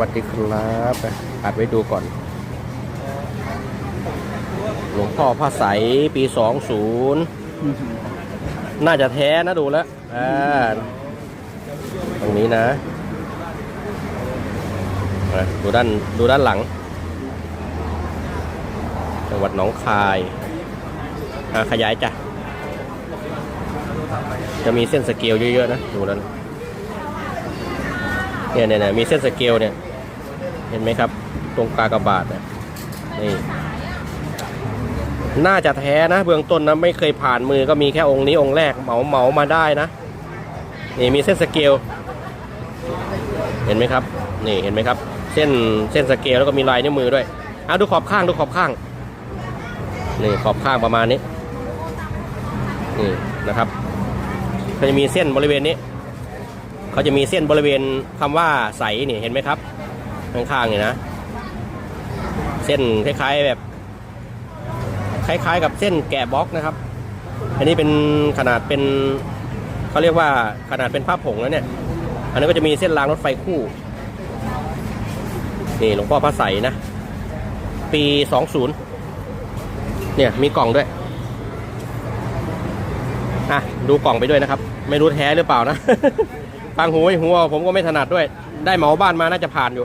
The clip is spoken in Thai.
วัสดีครับอัดไว้ดูก่อน หลวงพ่อพระใสปี20น่าจะแท้นะดูแล้วอ่าตรงนี้นะดูด้านดูด้านหลัง จังหวัดหนองคายขยายจ้ะ จะมีเส้นสเกลเยอะๆนะ ดูแล้วนะเนี่ยเนี่ยเนี่ยมีเส้นสเกลเนี่ย เห็นไหมครับ ตรงกากบาทนะนี่ น่าจะแท้นะเบื้องต้นนะไม่เคยผ่านมือก็มีแค่องค์นี้องค์แรกเหมาเหมามาได้นะ นี่มีเส้นสเกล เห็นไหมครับ นี่เห็นไหมครับ เส้นเส้นสเกลแล้วก็มีลายนิ้วมือด้วยอะดูขอบข้างดูขอบข้าง นี่ขอบข้างประมาณนี้นี่นะครับเขาจะมีเส้นบริเวณนี้ เขาจะมีเส้นบริเวณคำว่าใสนี่เห็นไหมครับ ข้างๆนี่นะ เส้นคล้ายๆแบบ คล้ายๆ กับเส้นแกะบล็อกนะครับ อันนี้เป็นขนาดเป็นเขาเรียกว่าขนาดเป็นผ้าผงแล้วเนี่ย อันนี้นก็จะมีเส้นรางรถไฟคู่ นี่หลวงพ่อพระใสนะ ปี20เนี่ยมีกล่องด้วยอะดูกล่องไปด้วยนะครับ ไม่รู้แท้หรือเปล่านะ ฟังหูไม่หูเอาผมก็ไม่ถนัดด้วย ได้เหมาบ้านมาน่าจะผ่านอยู่